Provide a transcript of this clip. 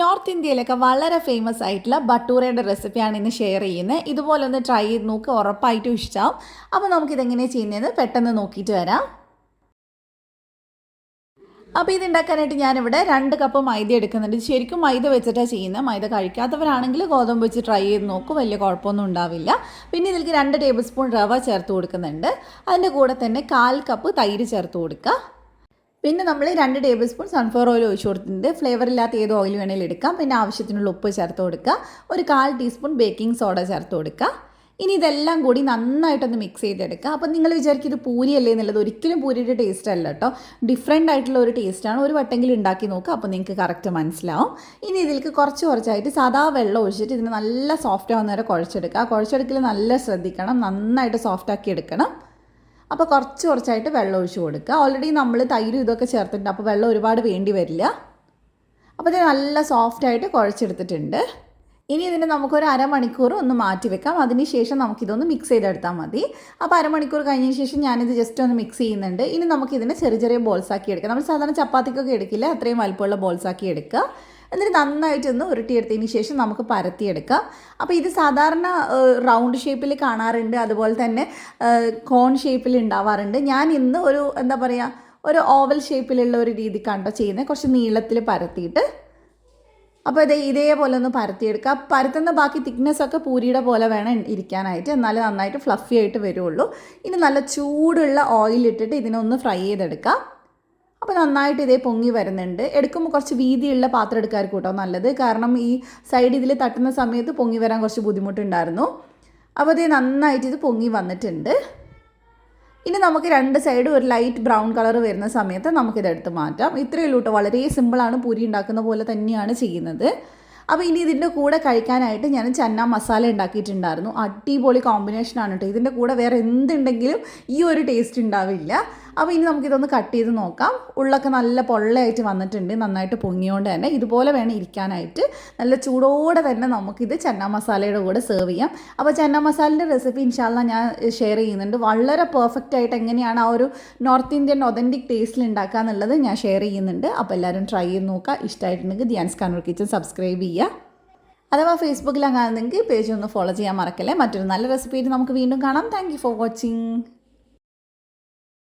North ഇന്ത്യയിലൊക്കെ വളരെ famous ആയിട്ടുള്ള ബട്ടൂറയുടെ റെസിപ്പിയാണ് ഇന്ന് ഷെയർ ചെയ്യുന്നത്. ഇതുപോലെ ഒന്ന് ട്രൈ ചെയ്ത് നോക്ക് ഉറപ്പായിട്ടും ഇഷ്ടമാവും അപ്പോൾ നമുക്കിതെങ്ങനെയാണ് ചെയ്യുന്നതെന്ന് പെട്ടെന്ന് നോക്കിയിട്ട് വരാം. അപ്പോൾ ഇത് ഉണ്ടാക്കാനായിട്ട് ഞാനിവിടെ രണ്ട് കപ്പ് മൈദ എടുക്കുന്നുണ്ട്. ശരിക്കും മൈദ വെച്ചിട്ടാണ് ചെയ്യുന്നത്. മൈദ കഴിക്കാത്തവരാണെങ്കിൽ ഗോതമ്പ് വെച്ച് ട്രൈ ചെയ്ത് നോക്കും വലിയ കുഴപ്പമൊന്നും ഉണ്ടാവില്ല. പിന്നെ ഇതിലേക്ക് രണ്ട് ടേബിൾ സ്പൂൺ റവ ചേർത്ത് കൊടുക്കുന്നുണ്ട്. അതിന്റെ കൂടെ തന്നെ കാൽ കപ്പ് തൈര് ചേർത്ത് കൊടുക്കുക. പിന്നെ നമ്മൾ രണ്ട് ടേബിൾ സ്പൂൺ സൺഫ്ലവർ ഓയിൽ ഒഴിച്ചു കൊടുത്തിട്ടുണ്ട്. ഫ്ലേവർ ഇല്ലാത്ത ഏത് ഓയിൽ വേണമെങ്കിലും എടുക്കാം. പിന്നെ ആവശ്യത്തിനുള്ള ഉപ്പ് ചേർത്ത് കൊടുക്കുക. ഒരു കാൽ ടീസ്പൂൺ ബേക്കിംഗ് സോഡ ചേർത്ത് കൊടുക്കുക. ഇനി ഇതെല്ലാം കൂടി നന്നായിട്ടൊന്ന് മിക്സ് ചെയ്തെടുക്കുക. അപ്പോൾ നിങ്ങൾ വിചാരിക്കും ഇത് പൂരിയല്ലേ എന്നുള്ളത്. ഒരിക്കലും പൂരിയുടെ ടേസ്റ്റ് അല്ല കേട്ടോ. ഡിഫറെന്റ് ആയിട്ടുള്ള ഒരു ടേസ്റ്റാണ് ഒരു വട്ടെങ്കിലും ഉണ്ടാക്കി നോക്കുക അപ്പോൾ നിങ്ങൾക്ക് കറക്റ്റ് മനസ്സിലാവും. ഇനി ഇതിലേക്ക് കുറച്ച് കുറച്ചായിട്ട് സാധാ വെള്ളം ഒഴിച്ചിട്ട് ഇതിന് നല്ല സോഫ്റ്റ് ആവുന്ന വരെ കുഴച്ചെടുക്കുക. കുഴച്ചെടുക്കൽ നല്ല ശ്രദ്ധിക്കണം. നന്നായിട്ട് സോഫ്റ്റ് ആക്കി എടുക്കണം. അപ്പോൾ കുറച്ച് കുറച്ചായിട്ട് വെള്ളം ഒഴിച്ച് കൊടുക്കുക. ഓൾറെഡി നമ്മൾ തൈരും ഇതൊക്കെ ചേർത്തിട്ടുണ്ട്. അപ്പോൾ വെള്ളം ഒരുപാട് വേണ്ടി വരില്ല. അപ്പോൾ ഇത് നല്ല സോഫ്റ്റായിട്ട് കുഴച്ചെടുത്തിട്ടുണ്ട്. ഇനി ഇതിന് നമുക്കൊരു അരമണിക്കൂർ ഒന്ന് മാറ്റി വെക്കാം. അതിനുശേഷം നമുക്കിതൊന്ന് മിക്സ് ചെയ്തെടുത്താൽ മതി. അപ്പോൾ അരമണിക്കൂർ കഴിഞ്ഞതിന് ശേഷം ഞാനിത് ജസ്റ്റ് ഒന്ന് മിക്സ് ചെയ്യുന്നുണ്ട്. ഇനി നമുക്കിതിനെ ചെറിയ ചെറിയ ബോൾസാക്കി എടുക്കാം. നമ്മൾ സാധാരണ ചപ്പാത്തിക്കൊക്കെ എടുക്കില്ല. അത്രയും വലുപ്പമുള്ള ബോൾസാക്കി എടുക്കുക. എന്നിട്ട് നന്നായിട്ടൊന്ന് ഉരുട്ടിയെടുത്തതിന് ശേഷം നമുക്ക് പരത്തിയെടുക്കാം. അപ്പോൾ ഇത് സാധാരണ റൗണ്ട് ഷേപ്പിൽ കാണാറുണ്ട്. അതുപോലെ തന്നെ കോൺ ഷേപ്പിൽ ഉണ്ടാവാറുണ്ട്. ഞാൻ ഇന്ന് ഒരു എന്താ പറയുക ഒരു ഓവൽ ഷേപ്പിലുള്ള ഒരു രീതി കണ്ടോ ചെയ്യുന്നത് കുറച്ച് നീളത്തിൽ പരത്തിയിട്ട്. അപ്പോൾ ഇതേ ഇതേപോലെ ഒന്ന് പരത്തിയെടുക്കുക പരത്തുന്ന ബാക്കി തിക്നെസ് ഒക്കെ പൂരിയുടെ പോലെ വേണം ഇരിക്കാനായിട്ട്. എന്നാലേ നന്നായിട്ട് ഫ്ലഫി ആയിട്ട് വരുള്ളൂ. ഇനി നല്ല ചൂടുള്ള ഓയിൽ ഇട്ടിട്ട് ഇതിനൊന്ന് ഫ്രൈ ചെയ്തെടുക്കാം. അപ്പോൾ നന്നായിട്ട് ഇതേ പൊങ്ങി വരുന്നുണ്ട്. എടുക്കുമ്പോൾ കുറച്ച് വീതിയുള്ള പാത്രം എടുക്കാർക്ക് കേട്ടോ നല്ലത്. കാരണം ഈ സൈഡ് ഇതിൽ തട്ടുന്ന സമയത്ത് പൊങ്ങി വരാൻ കുറച്ച് ബുദ്ധിമുട്ടുണ്ടായിരുന്നു. അപ്പോൾ അതേ നന്നായിട്ട് ഇത് പൊങ്ങി വന്നിട്ടുണ്ട്. ഇനി നമുക്ക് രണ്ട് സൈഡും ഒരു ലൈറ്റ് ബ്രൗൺ കളർ വരുന്ന സമയത്ത് നമുക്കിതെടുത്ത് മാറ്റാം. ഇത്രയേ ഉള്ളൂ കേട്ടോ. വളരെ സിമ്പിളാണ് പൂരി ഉണ്ടാക്കുന്ന പോലെ തന്നെയാണ് ചെയ്യുന്നത്. അപ്പോൾ ഇനി ഇതിന്റെ കൂടെ കഴിക്കാനായിട്ട് ഞാൻ ചന്ന മസാല ഉണ്ടാക്കിയിട്ടുണ്ടായിരുന്നു. അടിപൊളി കോമ്പിനേഷനാണ് കേട്ടോ. ഇതിന്റെ കൂടെ വേറെ എന്തുണ്ടെങ്കിലും ഈ ഒരു ടേസ്റ്റ് ഉണ്ടാവില്ല. അപ്പോൾ ഇനി നമുക്കിതൊന്ന് കട്ട് ചെയ്ത് നോക്കാം. ഉള്ളൊക്കെ നല്ല പൊള്ളയായിട്ട് വന്നിട്ടുണ്ട്. നന്നായിട്ട് പൊങ്ങിയോണ്ട് തന്നെ. ഇതുപോലെ വേണം ഇരിക്കാനായിട്ട്. നല്ല ചൂടോടെ തന്നെ നമുക്കിത് ചെന്ന മസാലയുടെ കൂടെ സെർവ് ചെയ്യാം. അപ്പോൾ ചെന്ന മസാലയുടെ റെസിപ്പി ഇൻഷാല്ല ഞാൻ ഷെയർ ചെയ്യുന്നുണ്ട്. വളരെ പെർഫെക്റ്റ് ആയിട്ട് എങ്ങനെയാണ് ആ ഒരു നോർത്ത് ഇന്ത്യൻ ഒതന്റിക് ടേസ്റ്റിൽ ഉണ്ടാക്കുക എന്നുള്ളത് ഞാൻ ഷെയർ ചെയ്യുന്നുണ്ട്. അപ്പോൾ എല്ലാവരും ട്രൈ ചെയ്ത് നോക്കുക ഇഷ്ടമായിട്ടുണ്ടെങ്കിൽ ധ്യാൻസ് കണ്ണൂർ കിച്ചൻ സബ്സ്ക്രൈബ് ചെയ്യുക അഥവാ ഫേസ്ബുക്കിൽ അങ്ങനെ പേജ് ഒന്ന് ഫോളോ ചെയ്യാൻ മറക്കല്ലേ. മറ്റൊരു നല്ല റെസിപ്പി നമുക്ക് വീണ്ടും കാണാം. Thank for watching